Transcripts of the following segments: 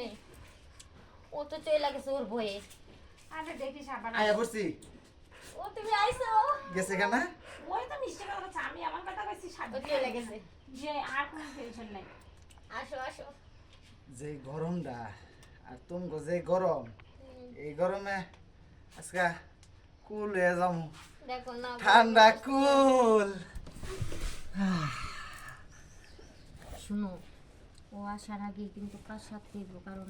এই ও তো চলে গেছে ওর ভয়ে আরে দেখিস আবার আয়া পড়ছি ও তুমি আইছো? গেছে কেনা? ওই তো মিষ্টি কথা বলছে আমি আমার কথা কইছি সাথে চলে গেছে। যে আর কোনো টেনশন নাই। আসো আসো। যে গরমটা আর তুমি যে গরম এই গরমে আজকে কুল হয়ে যাব। না ঠান্ডা কুল। শুনো ও আসার আগে কিন্তু প্রাসাদ দিব কারণ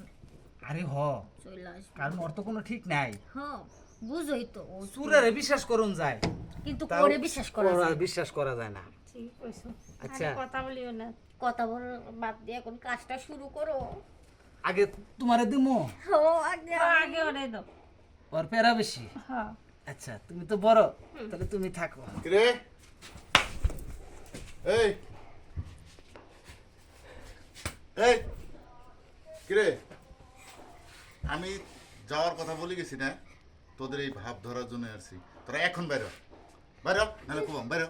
আরে হ। চলে আসবে। কারণ ওর তো কোনো ঠিক নাই। হ্যাঁ বুঝোই তো। ও সুরের বিশ্বাস করুন যায়। কিন্তু করে বিশ্বাস করা যায়। বিশ্বাস করা যায় না। ঠিক কইছো। আচ্ছা। কথা বলিও না। কথা বল বাদ দিয়ে এখন কাজটা শুরু করো। আগে তোমারে দিমো? ও আগে আগে ওরে দাও। ওর পেরা বেশি? হ্যাঁ আচ্ছা তুমি তো বড় তাহলে তুমি থাকো। কিরে? এই এই কিরে? আমি যাওয়ার কথা বলে গেছি না তোদের এই ভাব ধরার জন্য আসছি। তোরা এখন বেরো বেরো নাহলে কুবাম বেরো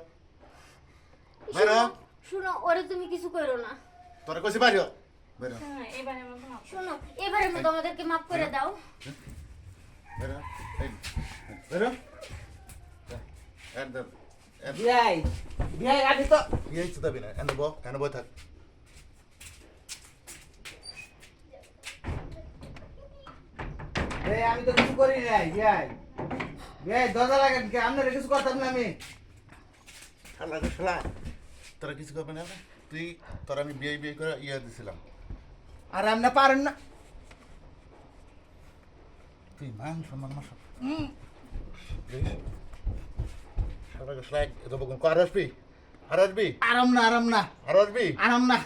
বেরো শুনো, শুনো ওরে তুমি কিছু করো না। তোরা কইছি বেরো বেরো হ্যাঁ এবারে শোনো এবারের মতো আমাদেরকে মাফ করে দাও। বেরো এই বেরো একদম বিয়াই বিয়াই আমি তো কি হয়েছে দাবি না এনে বো এনে বই থাক। আমি তো কিছু করি নাই বিয়াই বিয়াই দরজা লাগান কি আপনার কিছু করতাম না আমি। শালা রে শালা তোরা কিছু করবে না তুই তোরা আমি বিয়ে বিয়ে করে ইয়ে দিছিলাম। আর আপনি পারেন না। তুই মান সম্মান না সব। শালা রে শালা এটা বকুন আর আসবি? আর আসবি? আরাম না আরাম না। আর আসবি? আরাম না।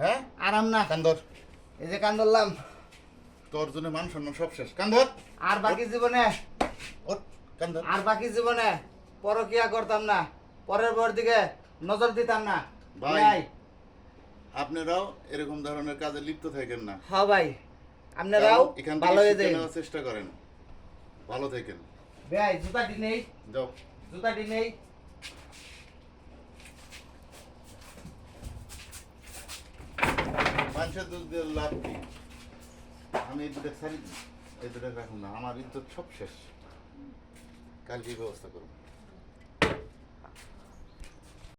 হ্যাঁ? আরাম না। কান্দর। এই যে কান ধরলাম তোর জন্য মান সম্মান সব শেষ। কান্দর আর বাকি জীবনে? ওর কান্দর আর বাকি জীবনে? পরকিয়া করতাম না। পরের পর দিকে নজর দিতাম না। ভাই। আপনারাও এরকম ধরনের কাজে লিপ্ত থাকেন না। হ ভাই। আপনারাও এখান ভালো হয়ে যাই। চেষ্টা করেন। ভালো থাকেন। ভাই জুতাটি নেই? যাও। জুতাটি নেই? মানুষের দুধ দিয়ে লাভ কি? আমি এই দুটো ছাড়ি দিই। এই দুটো রাখুন না, আমার ইজ্জত সব শেষ। কালকে ব্যবস্থা করব।